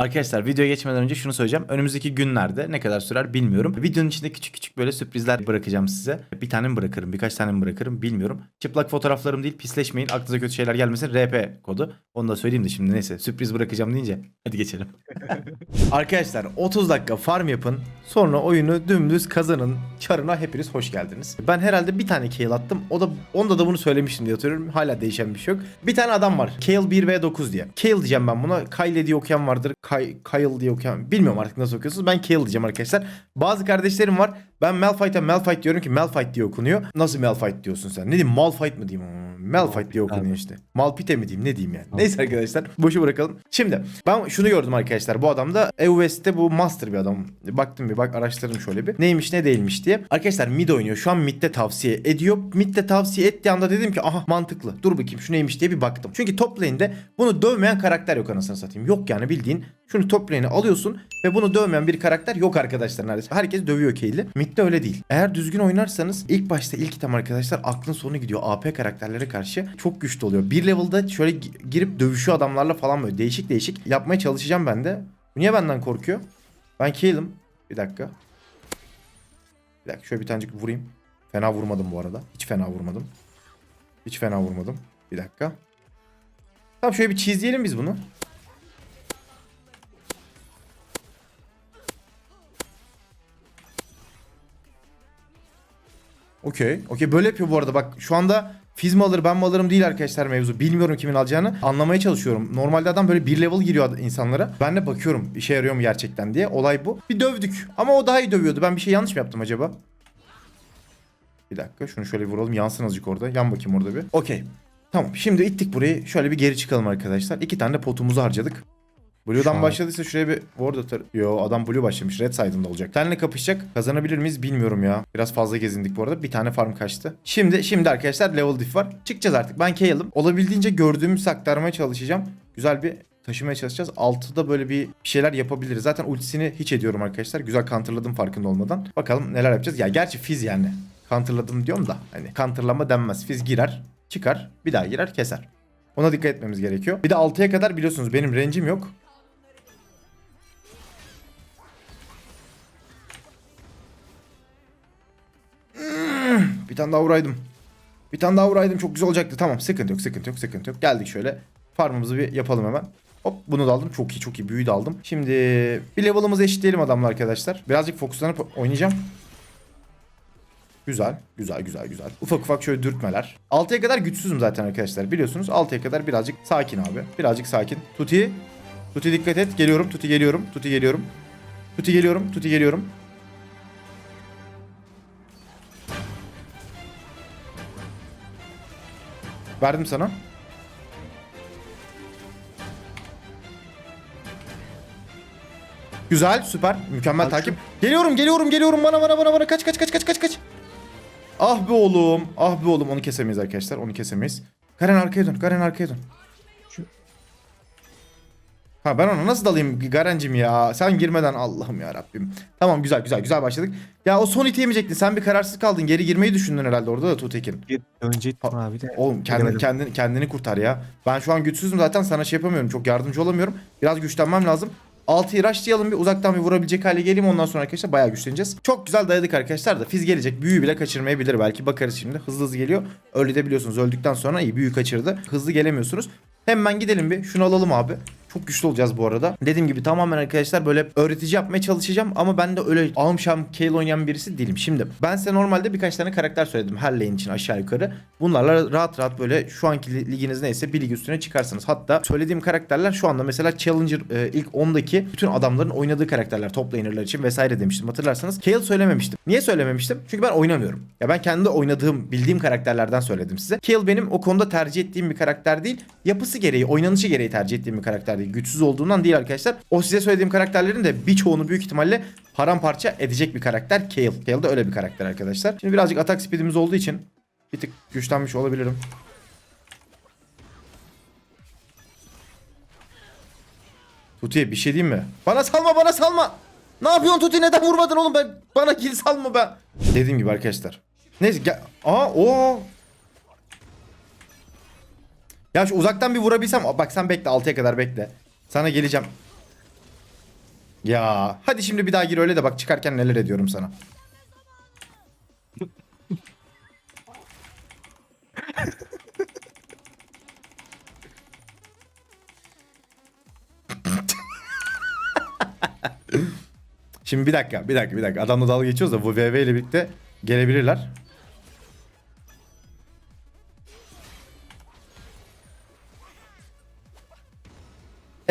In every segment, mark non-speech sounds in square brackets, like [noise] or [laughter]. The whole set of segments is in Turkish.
Arkadaşlar videoya geçmeden önce şunu söyleyeceğim. Önümüzdeki günlerde ne kadar sürer bilmiyorum. Videonun içinde küçük küçük böyle sürprizler bırakacağım size. Bir tane mi bırakırım, birkaç tane mi bırakırım bilmiyorum. Çıplak fotoğraflarım değil pisleşmeyin. Aklınıza kötü şeyler gelmesin. RP kodu. Onu da söyleyeyim de şimdi neyse sürpriz bırakacağım deyince. Hadi geçelim. [laughs] Arkadaşlar 30 dakika farm yapın. Sonra oyunu dümdüz kazanın. Çarına hepiniz hoş geldiniz. Ben herhalde bir tane Kayle attım. O da onda da bunu söylemiştim diye hatırlıyorum. Hala değişen bir şey yok. Bir tane adam var. Kayle 1v9 diye. Kayle diyeceğim ben buna. Kyle diye okuyan vardır. Kay, Kyle diye okuyan. Bilmiyorum artık nasıl okuyorsunuz. Ben Kayle diyeceğim arkadaşlar. Bazı kardeşlerim var. Ben Malphite'a Malphite diyorum ki Malphite diye okunuyor. Nasıl Malphite diyorsun sen? Ne diyeyim? Malphite mı diyeyim? Malphite diye okunuyor işte. Malpite mi diyeyim? Ne diyeyim yani? Neyse arkadaşlar. Boşu bırakalım. Şimdi ben şunu gördüm arkadaşlar. Bu adam da EUS'te bu master bir adam. Baktım bir bak araştırdım şöyle bir. Neymiş ne değilmiş diye. Arkadaşlar mid oynuyor. Şu an midde tavsiye ediyor. Midde tavsiye ettiği anda dedim ki aha mantıklı. Dur bakayım şu neymiş diye bir baktım. Çünkü top lane'de bunu dövmeyen karakter yok anasını satayım. Yok yani bildiğin şunu top lane'e alıyorsun ve bunu dövmeyen bir karakter yok arkadaşlar neredeyse. Herkes dövüyor Kayl'i. Mid'de öyle değil. Eğer düzgün oynarsanız ilk başta ilk item arkadaşlar aklın sonu gidiyor. AP karakterlere karşı çok güçlü oluyor. Bir level'da şöyle gi- girip dövüşüyor adamlarla falan böyle değişik değişik yapmaya çalışacağım ben de. Niye benden korkuyor? Ben Kayl'im. Bir dakika. Bir dakika şöyle bir tanecik vurayım. Fena vurmadım bu arada. Hiç fena vurmadım. Hiç fena vurmadım. Bir dakika. Tamam şöyle bir çizleyelim biz bunu. Okey. Okey böyle yapıyor bu arada bak şu anda Fiz mi alır ben mi alırım değil arkadaşlar mevzu. Bilmiyorum kimin alacağını. Anlamaya çalışıyorum. Normalde adam böyle bir level giriyor insanlara. Ben de bakıyorum işe yarıyor mu gerçekten diye. Olay bu. Bir dövdük. Ama o daha iyi dövüyordu. Ben bir şey yanlış mı yaptım acaba? Bir dakika şunu şöyle bir vuralım. Yansın azıcık orada. Yan bakayım orada bir. Okey. Tamam şimdi ittik burayı. Şöyle bir geri çıkalım arkadaşlar. İki tane de potumuzu harcadık. Blue'dan an- başladıysa şuraya bir ward atar. Yo adam Blue başlamış. Red side'ında olacak. Seninle kapışacak. Kazanabilir miyiz bilmiyorum ya. Biraz fazla gezindik bu arada. Bir tane farm kaçtı. Şimdi şimdi arkadaşlar level diff var. Çıkacağız artık. Ben Kayl'ım. Olabildiğince gördüğümü saktarmaya çalışacağım. Güzel bir taşımaya çalışacağız. Altıda böyle bir şeyler yapabiliriz. Zaten ultisini hiç ediyorum arkadaşlar. Güzel counterladım farkında olmadan. Bakalım neler yapacağız. Ya gerçi Fizz yani. Counterladım diyorum da. Hani counterlama denmez. Fizz girer. Çıkar. Bir daha girer. Keser. Ona dikkat etmemiz gerekiyor. Bir de 6'ya kadar biliyorsunuz benim range'im yok. Bir tane daha vuraydım. Bir tane daha vuraydım çok güzel olacaktı. Tamam sıkıntı yok sıkıntı yok sıkıntı yok. Geldik şöyle. Farmımızı bir yapalım hemen. Hop bunu da aldım. Çok iyi çok iyi. Büyüyü de aldım. Şimdi bir level'ımızı eşitleyelim adamla arkadaşlar. Birazcık fokuslanıp oynayacağım. Güzel, güzel, güzel, güzel. Ufak ufak şöyle dürtmeler. 6'ya kadar güçsüzüm zaten arkadaşlar. Biliyorsunuz 6'ya kadar birazcık sakin abi. Birazcık sakin. Tuti. Tuti dikkat et. Geliyorum, Tuti geliyorum. Tuti geliyorum. Tuti geliyorum, Tuti geliyorum. Verdim sana. Güzel, süper. Mükemmel Abi takip. Geliyorum, geliyorum, geliyorum. Bana, bana, bana, bana. Kaç, kaç, kaç, kaç, kaç, kaç. Ah be oğlum. Ah be oğlum. Onu kesemeyiz arkadaşlar. Onu kesemeyiz. Garen arkaya dön. Garen arkaya dön. Ha ben ona nasıl dalayım Garencim ya? Sen girmeden Allah'ım ya Rabbim. Tamam güzel güzel güzel başladık. Ya o son iti yemeyecektin. Sen bir kararsız kaldın. Geri girmeyi düşündün herhalde orada da Tutekin. Bir önceydim abi de. Oğlum kendini, kendini, kendini kurtar ya. Ben şu an güçsüzüm zaten sana şey yapamıyorum. Çok yardımcı olamıyorum. Biraz güçlenmem lazım. 6'yı rushlayalım bir uzaktan bir vurabilecek hale geleyim ondan sonra arkadaşlar bayağı güçleneceğiz. Çok güzel dayadık arkadaşlar da Fiz gelecek büyü bile kaçırmayabilir belki bakarız şimdi. Hızlı hızlı geliyor. Öyle de biliyorsunuz öldükten sonra iyi büyü kaçırdı. Hızlı gelemiyorsunuz. Hemen gidelim bir şunu alalım abi. Çok güçlü olacağız bu arada. Dediğim gibi tamamen arkadaşlar böyle öğretici yapmaya çalışacağım ama ben de öyle alım şam Kayle oynayan birisi değilim. Şimdi ben size normalde birkaç tane karakter söyledim her lane için aşağı yukarı. Bunlarla rahat rahat böyle şu anki li- liginiz neyse bir lig üstüne çıkarsınız. Hatta söylediğim karakterler şu anda mesela Challenger e, ilk 10'daki bütün adamların oynadığı karakterler top laner'lar için vesaire demiştim hatırlarsanız. Kayle söylememiştim. Niye söylememiştim? Çünkü ben oynamıyorum. Ya ben kendi oynadığım, bildiğim karakterlerden söyledim size. Kayle benim o konuda tercih ettiğim bir karakter değil. Yapısı gereği, oynanışı gereği tercih ettiğim bir karakter değil. Güçsüz olduğundan değil arkadaşlar. O size söylediğim karakterlerin de birçoğunu büyük ihtimalle paramparça edecek bir karakter Kayle. Kayle de öyle bir karakter arkadaşlar. Şimdi birazcık atak speedimiz olduğu için bir tık güçlenmiş olabilirim. Tuti bir şey diyeyim mi? Bana salma bana salma. Ne yapıyorsun Tuti neden vurmadın oğlum ben bana kill salma ben. Dediğim gibi arkadaşlar. Neyse gel. Aa o. Ya şu uzaktan bir vurabilsem bak sen bekle 6'ya kadar bekle. Sana geleceğim. Ya hadi şimdi bir daha gir öyle de bak çıkarken neler ediyorum sana. [laughs] Şimdi bir dakika, bir dakika, bir dakika. Adamla dalga geçiyoruz da bu VV ile birlikte gelebilirler.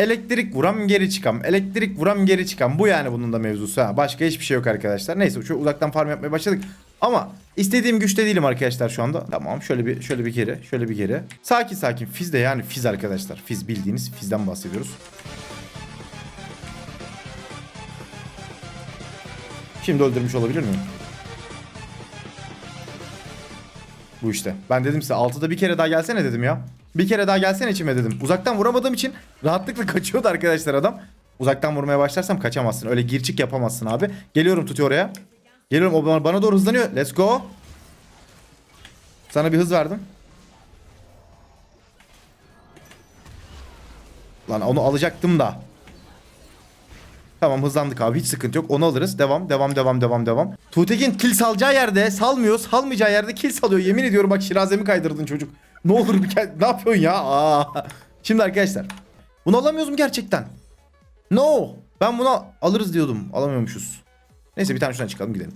Elektrik vuram geri çıkam. Elektrik vuram geri çıkam. Bu yani bunun da mevzusu ha. Başka hiçbir şey yok arkadaşlar. Neyse şu uzaktan farm yapmaya başladık. Ama istediğim güçte değilim arkadaşlar şu anda. Tamam şöyle bir şöyle bir geri, şöyle bir geri. Sakin sakin. Fiz de yani fiz arkadaşlar. Fiz bildiğiniz fizden bahsediyoruz. Şimdi öldürmüş olabilir miyim? Bu işte. Ben dedim size 6'da bir kere daha gelsene dedim ya. Bir kere daha gelsene içime dedim. Uzaktan vuramadığım için rahatlıkla [laughs] kaçıyordu arkadaşlar adam. Uzaktan vurmaya başlarsam kaçamazsın. Öyle gir çık yapamazsın abi. Geliyorum tutuyor oraya. Geliyorum o bana- bana doğru hızlanıyor. Let's go. Sana bir hız verdim. Lan onu alacaktım da. Tamam hızlandık abi hiç sıkıntı yok. Onu alırız. Devam devam devam devam devam. Tuğtekin kill salacağı yerde salmıyor. Salmayacağı yerde kill salıyor. Yemin ediyorum bak şirazemi kaydırdın çocuk. Ne olur bir kez- ne yapıyorsun ya? Aa. Şimdi arkadaşlar. Bunu alamıyoruz mu gerçekten? No. Ben bunu alırız diyordum. Alamıyormuşuz. Neyse bir tane şuradan çıkalım gidelim.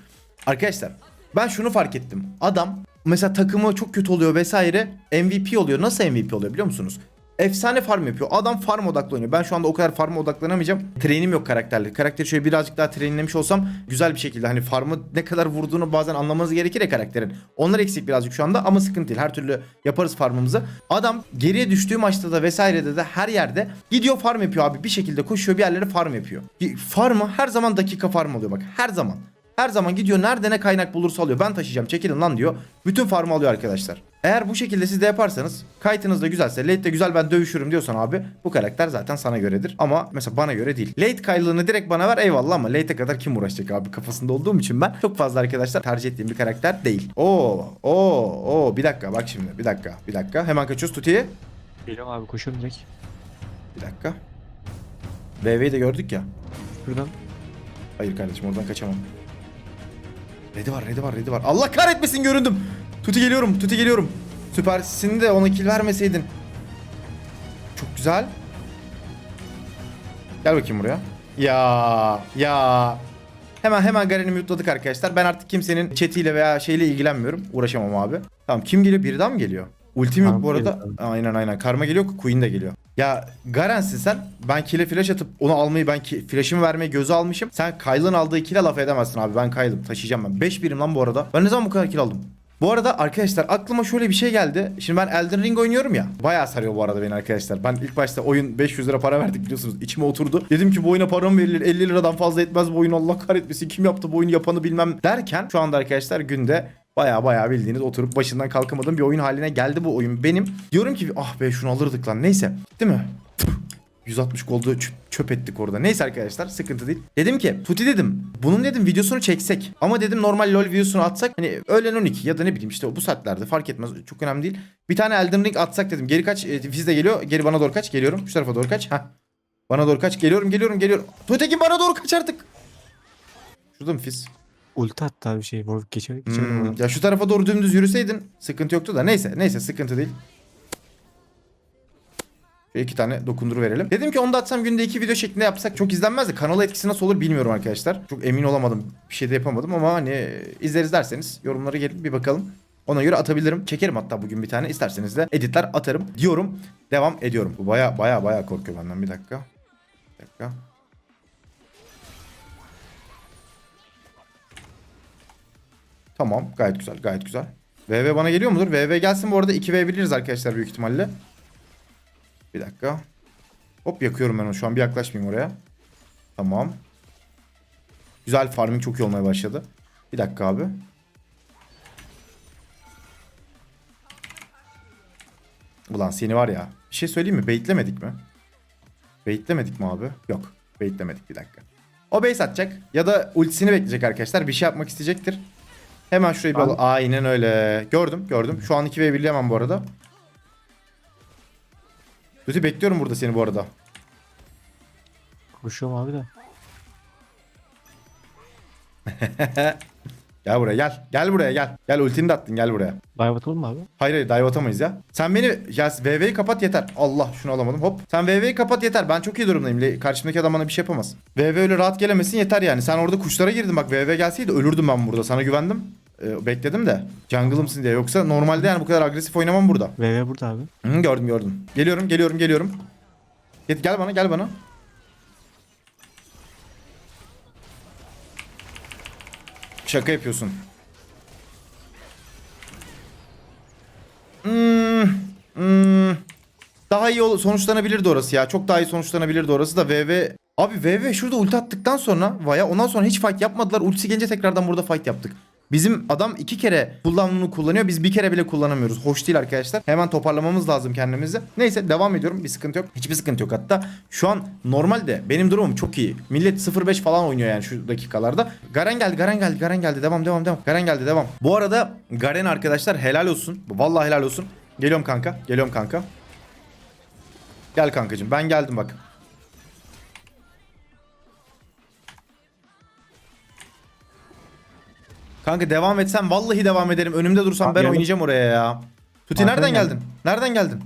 Arkadaşlar ben şunu fark ettim. Adam mesela takımı çok kötü oluyor vesaire MVP oluyor. Nasıl MVP oluyor biliyor musunuz? Efsane farm yapıyor. Adam farm odaklı oynuyor. Ben şu anda o kadar farma odaklanamayacağım. Trainim yok karakterli. Karakteri şöyle birazcık daha trainlemiş olsam güzel bir şekilde hani farmı ne kadar vurduğunu bazen anlamanız gerekir ya karakterin. Onlar eksik birazcık şu anda ama sıkıntı değil. Her türlü yaparız farmımızı. Adam geriye düştüğü maçta da vesairede de her yerde gidiyor farm yapıyor abi. Bir şekilde koşuyor bir yerlere farm yapıyor. Farmı her zaman dakika farm oluyor bak. Her zaman. Her zaman gidiyor nerede ne kaynak bulursa alıyor. Ben taşıyacağım çekilin lan diyor. Bütün farmı alıyor arkadaşlar. Eğer bu şekilde siz de yaparsanız kayıtınız da güzelse late de güzel ben dövüşürüm diyorsan abi bu karakter zaten sana göredir. Ama mesela bana göre değil. Late kaylığını direkt bana ver eyvallah ama late'e kadar kim uğraşacak abi kafasında olduğum için ben çok fazla arkadaşlar tercih ettiğim bir karakter değil. Oo oo oo bir dakika bak şimdi bir dakika bir dakika hemen kaçıyoruz Tuti'ye. Geliyorum abi koşuyorum direkt. Bir dakika. VV'yi de gördük ya. Şuradan. Hayır kardeşim oradan kaçamam. Redi var, redi var, redi var. Allah kahretmesin göründüm. Tuti geliyorum, Tuti geliyorum. Süpersin de ona kill vermeseydin. Çok güzel. Gel bakayım buraya. Ya, ya. Hemen hemen Garen'i mute'ladık arkadaşlar. Ben artık kimsenin chatiyle veya şeyle ilgilenmiyorum. Uğraşamam abi. Tamam kim geliyor? Biri daha mı geliyor? Ultim yok bu arada. geliyor. Aynen aynen. Karma geliyor, Queen de geliyor. Ya Garen'sin sen. Ben kill'e flash atıp onu almayı ben ki, flash'ımı vermeyi göze almışım. Sen Kyle'ın aldığı kill'e laf edemezsin abi. Ben Kyle'ım. Taşıyacağım ben. 5 birim lan bu arada. Ben ne zaman bu kadar kill aldım? Bu arada arkadaşlar aklıma şöyle bir şey geldi. Şimdi ben Elden Ring oynuyorum ya. Bayağı sarıyor bu arada beni arkadaşlar. Ben ilk başta oyun 500 lira para verdik biliyorsunuz. İçime oturdu. Dedim ki bu oyuna para mı verilir? 50 liradan fazla etmez bu oyun. Allah kahretmesin. Kim yaptı bu oyunu yapanı bilmem derken şu anda arkadaşlar günde Baya baya bildiğiniz oturup başından kalkamadığım bir oyun haline geldi bu oyun benim. Diyorum ki ah be şunu alırdık lan. Neyse. Değil mi? Tüh. 160 goldu çöp ettik orada. Neyse arkadaşlar sıkıntı değil. Dedim ki Tuti dedim bunun dedim videosunu çeksek. Ama dedim normal LoL videosunu atsak. Hani öğlen 12 ya da ne bileyim işte bu saatlerde fark etmez. Çok önemli değil. Bir tane Elden Ring atsak dedim. Geri kaç. E, Fiz de geliyor. Geri bana doğru kaç. Geliyorum. Şu tarafa doğru kaç. Heh. Bana doğru kaç. Geliyorum geliyorum geliyorum. Tutekin bana doğru kaç artık. Şurada mı Fiz? Ulti attı abi şey. Warwick geçer. geçemedim Hmm, ya şu tarafa doğru dümdüz yürüseydin sıkıntı yoktu da neyse neyse sıkıntı değil. Şöyle iki tane dokunduru verelim. Dedim ki onu da atsam günde iki video şeklinde yapsak çok izlenmez de kanala etkisi nasıl olur bilmiyorum arkadaşlar. Çok emin olamadım. Bir şey de yapamadım ama hani izleriz derseniz yorumlara gelin bir bakalım. Ona göre atabilirim. Çekerim hatta bugün bir tane. İsterseniz de editler atarım diyorum. Devam ediyorum. Bu baya baya baya korkuyor benden. Bir dakika. Bir dakika. Tamam. Gayet güzel. Gayet güzel. VV bana geliyor mudur? VV gelsin bu arada 2v biliriz arkadaşlar büyük ihtimalle. Bir dakika. Hop yakıyorum ben onu. Şu an bir yaklaşmayayım oraya. Tamam. Güzel farming çok iyi olmaya başladı. Bir dakika abi. Ulan seni var ya. Bir şey söyleyeyim mi? Baitlemedik mi? Baitlemedik mi abi? Yok. Baitlemedik bir dakika. O base atacak. Ya da ultisini bekleyecek arkadaşlar. Bir şey yapmak isteyecektir. Hemen şurayı bir alalım. Aynen öyle. Gördüm gördüm. Şu an 2v1'li bu arada. Duti bekliyorum burada seni bu arada. Koşuyorum abi de. [laughs] gel buraya gel. Gel buraya gel. Gel ultini de attın gel buraya. Dive atalım mı abi? Hayır hayır dive atamayız ya. Sen beni ya VV'yi kapat yeter. Allah şunu alamadım hop. Sen VV'yi kapat yeter. Ben çok iyi durumdayım. Karşımdaki adam bana bir şey yapamaz. VV öyle rahat gelemesin yeter yani. Sen orada kuşlara girdin bak VV gelseydi ölürdüm ben burada. Sana güvendim. Ee, bekledim de. Jungle'ımsın diye. Yoksa normalde yani bu kadar agresif oynamam burada. VV burada abi. Hı, gördüm gördüm. Geliyorum geliyorum geliyorum. Gel, gel bana gel bana. Şaka yapıyorsun. Hmm, hmm. Daha iyi ol- sonuçlanabilirdi orası ya. Çok daha iyi sonuçlanabilirdi orası da VV. Abi VV şurada ulti attıktan sonra Vaya ondan sonra hiç fight yapmadılar. Ultisi gelince tekrardan burada fight yaptık. Bizim adam iki kere kullanımını kullanıyor. Biz bir kere bile kullanamıyoruz. Hoş değil arkadaşlar. Hemen toparlamamız lazım kendimizi. Neyse devam ediyorum. Bir sıkıntı yok. Hiçbir sıkıntı yok hatta. Şu an normalde benim durumum çok iyi. Millet 0-5 falan oynuyor yani şu dakikalarda. Garen geldi, Garen geldi, Garen geldi. Devam, devam, devam. Garen geldi, devam. Bu arada Garen arkadaşlar helal olsun. Vallahi helal olsun. Geliyorum kanka. Geliyorum kanka. Gel kankacığım. Ben geldim bak. Kanka devam etsen vallahi devam ederim. Önümde dursam Abi ben geldim. oynayacağım oraya ya. Tuti Arkadan nereden geldim. geldin? Nereden geldin?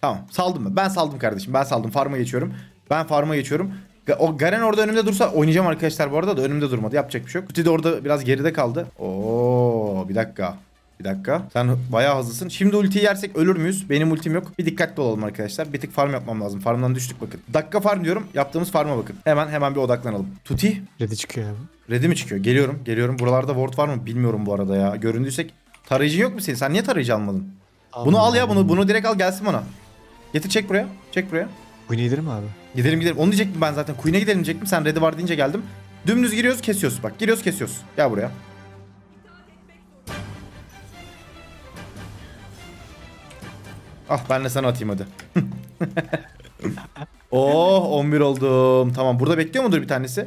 Tamam saldım mı? Ben saldım kardeşim. Ben saldım. Farm'a geçiyorum. Ben farm'a geçiyorum. Ga- O Garen orada önümde dursa oynayacağım arkadaşlar bu arada da önümde durmadı. Yapacak bir şey yok. Tuti de orada biraz geride kaldı. Oo bir dakika. Bir dakika. Sen bayağı hızlısın. Şimdi ultiyi yersek ölür müyüz? Benim ultim yok. Bir dikkatli olalım arkadaşlar. Bir tık farm yapmam lazım. Farmdan düştük bakın. Dakika farm diyorum. Yaptığımız farma bakın. Hemen hemen bir odaklanalım. Tuti Red'i çıkıyor abi. Ready mi çıkıyor? Geliyorum. Geliyorum. Buralarda ward var mı? Bilmiyorum bu arada ya. Göründüysek tarayıcın yok mu senin? Sen niye tarayıcı almadın? Bunu al ya bunu. Bunu direkt al gelsin bana. Getir çek buraya. Çek buraya. Bu nedir mi abi? Gidelim gidelim. Onu diyecektim ben zaten. Queen'e gidelim diyecektim. Sen ready var deyince geldim. Dümdüz giriyoruz kesiyoruz. Bak giriyoruz kesiyoruz. Gel buraya. Ah ben de sana atayım hadi. [laughs] oh 11 oldum. Tamam burada bekliyor mudur bir tanesi?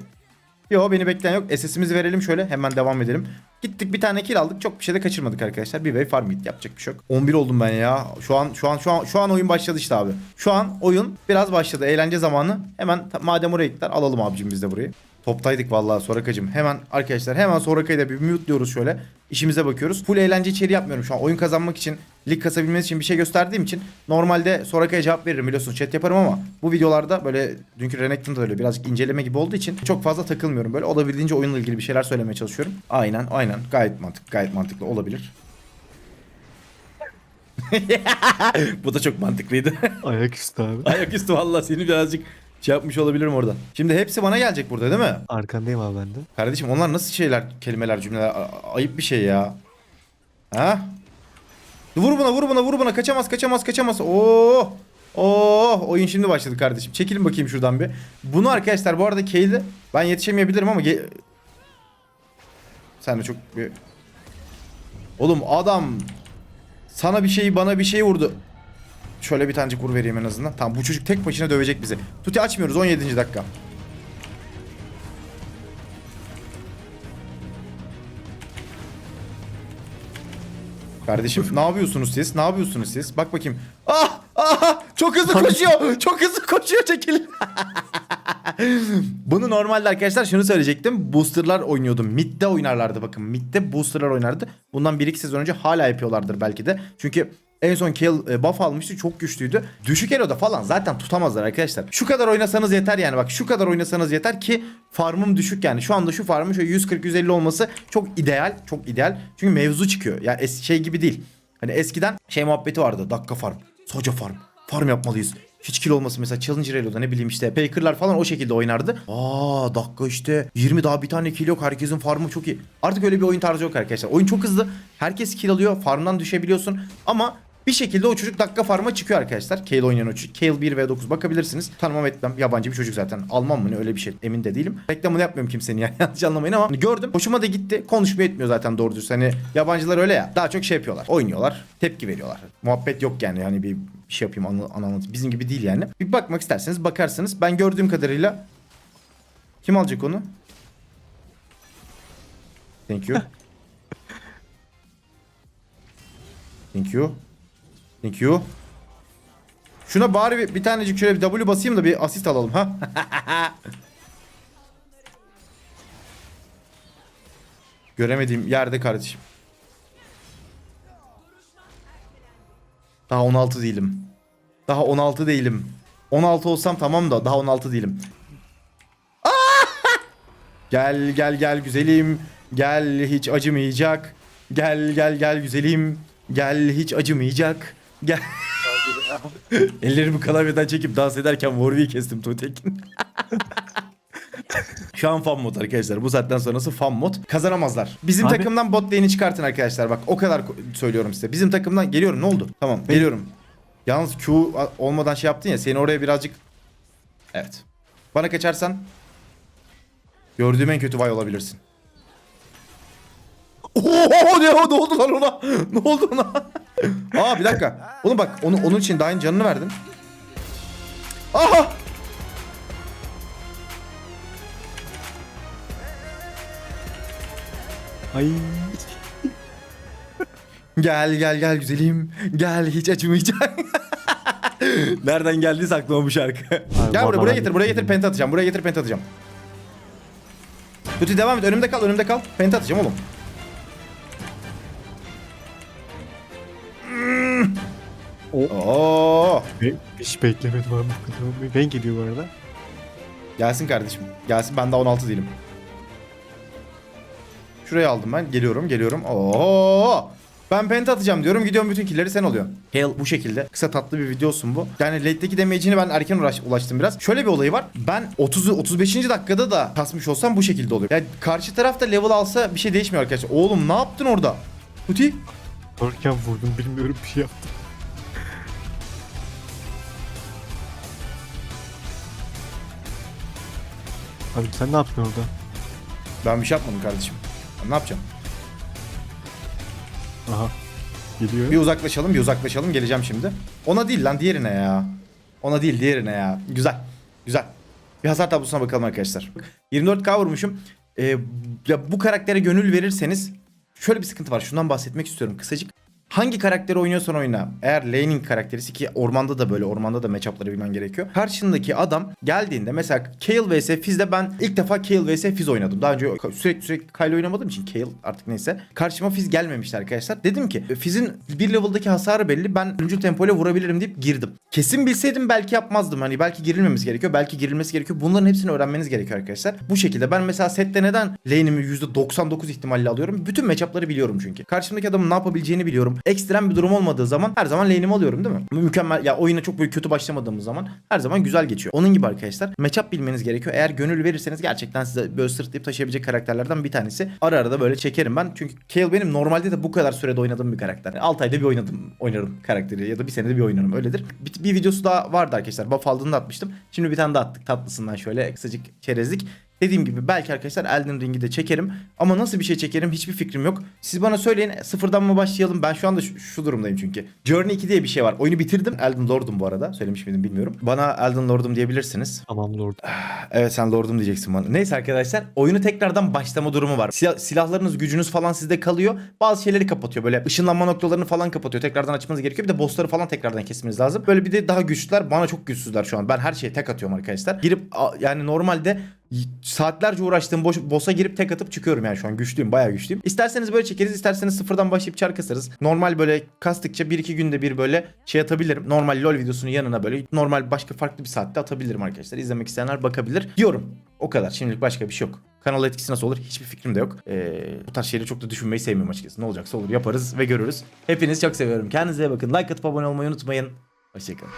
Yo beni bekleyen yok. SS'imizi verelim şöyle hemen devam edelim. Gittik bir tane kill aldık. Çok bir şey de kaçırmadık arkadaşlar. Bir wave farm hit yapacak bir şey yok. 11 oldum ben ya. Şu an şu an şu an şu an oyun başladı işte abi. Şu an oyun biraz başladı. Eğlence zamanı. Hemen madem oraya gittiler alalım abicim biz de burayı. Toptaydık vallahi Sorakacım. Hemen arkadaşlar hemen Soraka'yı da bir mute diyoruz şöyle. İşimize bakıyoruz. Full eğlence içeri yapmıyorum şu an. Oyun kazanmak için, lig kasabilmeniz için bir şey gösterdiğim için normalde Soraka'ya cevap veririm biliyorsunuz chat yaparım ama bu videolarda böyle dünkü Renekton'da öyle birazcık inceleme gibi olduğu için çok fazla takılmıyorum. Böyle olabildiğince oyunla ilgili bir şeyler söylemeye çalışıyorum. Aynen aynen gayet mantıklı gayet mantıklı olabilir. [laughs] bu da çok mantıklıydı. Ayaküstü abi. Ayaküstü valla seni birazcık şey yapmış olabilirim orada. Şimdi hepsi bana gelecek burada değil mi? Arkandayım abi ben de. Kardeşim onlar nasıl şeyler, kelimeler, cümleler? A- ayıp bir şey ya. Ha? Vur buna, vur buna, vur buna. Kaçamaz, kaçamaz, kaçamaz. Oo! Oo! Oyun şimdi başladı kardeşim. Çekilin bakayım şuradan bir. Bunu arkadaşlar bu arada Kayle'i ben yetişemeyebilirim ama sen de çok bir Oğlum adam sana bir şeyi bana bir şey vurdu. Şöyle bir tanecik vur vereyim en azından. Tamam bu çocuk tek başına dövecek bizi. Tuti açmıyoruz 17. dakika. Kardeşim [laughs] ne yapıyorsunuz siz? Ne yapıyorsunuz siz? Bak bakayım. Ah! Ah! Çok hızlı koşuyor. Çok hızlı koşuyor çekil. [laughs] Bunu normalde arkadaşlar şunu söyleyecektim. Boosterlar oynuyordum. Mid'de oynarlardı bakın. Mid'de boosterlar oynardı. Bundan 1-2 sezon önce hala yapıyorlardır belki de. Çünkü en son Kill e, buff almıştı. Çok güçlüydü. Düşük eloda falan zaten tutamazlar arkadaşlar. Şu kadar oynasanız yeter yani. Bak şu kadar oynasanız yeter ki farmım düşük yani. Şu anda şu farmın şöyle 140-150 olması çok ideal. Çok ideal. Çünkü mevzu çıkıyor. Ya es şey gibi değil. Hani eskiden şey muhabbeti vardı. Dakika farm. Soca farm. Farm yapmalıyız. Hiç kill olması mesela Challenger Elo'da ne bileyim işte Faker'lar falan o şekilde oynardı. Aa dakika işte 20 daha bir tane kill yok herkesin farmı çok iyi. Artık öyle bir oyun tarzı yok arkadaşlar. Oyun çok hızlı. Herkes kill alıyor. Farmdan düşebiliyorsun. Ama bir şekilde o çocuk dakika farma çıkıyor arkadaşlar. Kale oynayan o çocuk. Kale 1 ve 9 bakabilirsiniz. Tanımam etmem. Yabancı bir çocuk zaten. Alman mı ne öyle bir şey. Emin de değilim. Reklamını yapmıyorum kimsenin yani. [laughs] Yanlış anlamayın ama hani gördüm. Hoşuma da gitti. Konuşmuyor etmiyor zaten doğru düz. Hani yabancılar öyle ya. Daha çok şey yapıyorlar. Oynuyorlar. Tepki veriyorlar. Muhabbet yok yani. Hani bir bir şey yapayım anı, anı anlatayım. Bizim gibi değil yani. Bir bakmak isterseniz bakarsınız. Ben gördüğüm kadarıyla kim alacak onu? Thank you. [laughs] Thank you. Thank you. Şuna bari bir, bir tanecik şöyle bir W basayım da bir asist alalım ha. [laughs] Göremediğim yerde kardeşim. Daha 16 değilim. Daha 16 değilim. 16 olsam tamam da daha 16 değilim. [laughs] Gel gel gel güzelim. Gel hiç acımayacak. Gel gel gel güzelim. Gel hiç acımayacak. Gel. Ellerimi klavyeden çekip dans ederken Warwick'i kestim Tuğtekin. Şu an fan mod arkadaşlar. Bu saatten sonrası fan mod. Kazanamazlar. Bizim Abi- takımdan bot lane'i çıkartın arkadaşlar. Bak o kadar ko- söylüyorum size. Bizim takımdan geliyorum. Ne oldu? Tamam geliyorum. Yalnız Q a- olmadan şey yaptın ya. Seni oraya birazcık... Evet. Bana kaçarsan gördüğüm en kötü vay olabilirsin. [laughs] Oo ne, ne oldu lan ona? Ne oldu ona? Aa bir dakika. Oğlum bak onu, onun için daha canını verdim. Aha! Ay. Gel gel gel güzelim. Gel hiç acımayacak. [laughs] Nereden geldiyse aklıma bu şarkı. Gel buraya, buraya getir buraya getir penta atacağım. Buraya getir penta atacağım. Tuti devam et önümde kal önümde kal. Penta atacağım oğlum. Oo. Hiç beklemedim abi. bu kadar. Ben geliyor bu arada. Gelsin kardeşim. Gelsin ben daha 16 değilim. Şuraya aldım ben. Geliyorum geliyorum. Oo. Ben penta atacağım diyorum. Gidiyorum bütün killeri sen oluyor. Hale bu şekilde. Kısa tatlı bir videosun bu. Yani late'deki damage'ini ben erken uğraş, ulaştım biraz. Şöyle bir olayı var. Ben 30 35. dakikada da kasmış olsam bu şekilde oluyor. Yani karşı tarafta level alsa bir şey değişmiyor arkadaşlar. Oğlum ne yaptın orada? Tuti? Korken vurdum bilmiyorum bir şey yaptım. Abi sen ne yapıyorsun orada? Ben bir şey yapmadım kardeşim. Ben ne yapacağım? Aha. Geliyor. Bir uzaklaşalım bir uzaklaşalım geleceğim şimdi. Ona değil lan diğerine ya. Ona değil diğerine ya. Güzel. Güzel. Bir hasar tablosuna bakalım arkadaşlar. 24k vurmuşum. Ee, ya bu karaktere gönül verirseniz şöyle bir sıkıntı var. Şundan bahsetmek istiyorum kısacık. Hangi karakteri oynuyorsan oyna. Eğer laning karakterisi ki ormanda da böyle ormanda da matchup'ları bilmen gerekiyor. Karşındaki adam geldiğinde mesela Kayle vs Fizz'de ben ilk defa Kayle vs Fizz oynadım. Daha önce sürekli sürekli Kyle oynamadığım için Kayle artık neyse. Karşıma Fizz gelmemişti arkadaşlar. Dedim ki Fizz'in bir level'daki hasarı belli. Ben ölümcül tempoyla vurabilirim deyip girdim. Kesin bilseydim belki yapmazdım. Hani belki girilmemiz gerekiyor. Belki girilmesi gerekiyor. Bunların hepsini öğrenmeniz gerekiyor arkadaşlar. Bu şekilde ben mesela sette neden lane'imi %99 ihtimalle alıyorum? Bütün matchup'ları biliyorum çünkü. Karşımdaki adamın ne yapabileceğini biliyorum. Ekstrem bir durum olmadığı zaman her zaman lane'imi alıyorum değil mi? Mükemmel ya oyuna çok böyle kötü başlamadığımız zaman her zaman güzel geçiyor. Onun gibi arkadaşlar matchup bilmeniz gerekiyor. Eğer gönül verirseniz gerçekten size böyle sırtlayıp taşıyabilecek karakterlerden bir tanesi. Ara ara da böyle çekerim ben. Çünkü Kayle benim normalde de bu kadar sürede oynadığım bir karakter. 6 ayda bir oynadım oynarım karakteri ya da bir senede bir oynarım öyledir. Bir, bir videosu daha vardı arkadaşlar. Buff aldığında atmıştım. Şimdi bir tane daha attık tatlısından şöyle kısacık çerezlik. Dediğim gibi belki arkadaşlar Elden Ring'i de çekerim. Ama nasıl bir şey çekerim hiçbir fikrim yok. Siz bana söyleyin sıfırdan mı başlayalım? Ben şu anda şu, şu durumdayım çünkü. Journey 2 diye bir şey var. Oyunu bitirdim. Elden Lord'um bu arada. Söylemiş miydim bilmiyorum. Bana Elden Lord'um diyebilirsiniz. Tamam lord. [sighs] Evet sen lordum diyeceksin bana. Neyse arkadaşlar oyunu tekrardan başlama durumu var. Silah- silahlarınız gücünüz falan sizde kalıyor. Bazı şeyleri kapatıyor. Böyle ışınlanma noktalarını falan kapatıyor. Tekrardan açmanız gerekiyor. Bir de bossları falan tekrardan kesmeniz lazım. Böyle bir de daha güçlüler. Bana çok güçsüzler şu an. Ben her şeye tek atıyorum arkadaşlar. Girip yani normalde saatlerce uğraştığım boş, boss'a girip tek atıp çıkıyorum yani şu an güçlüyüm bayağı güçlüyüm. İsterseniz böyle çekeriz isterseniz sıfırdan başlayıp çar kasarız. Normal böyle kastıkça 1-2 günde bir böyle şey atabilirim. Normal LoL videosunun yanına böyle normal başka farklı bir saatte atabilirim arkadaşlar. İzlemek isteyenler bakabilir. Diyorum. O kadar. Şimdilik başka bir şey yok. Kanal etkisi nasıl olur hiçbir fikrim de yok. Ee, bu tarz şeyleri çok da düşünmeyi sevmiyorum açıkçası. Ne olacaksa olur yaparız ve görürüz. Hepinizi çok seviyorum. Kendinize bakın. Like atıp abone olmayı unutmayın. Hoşçakalın.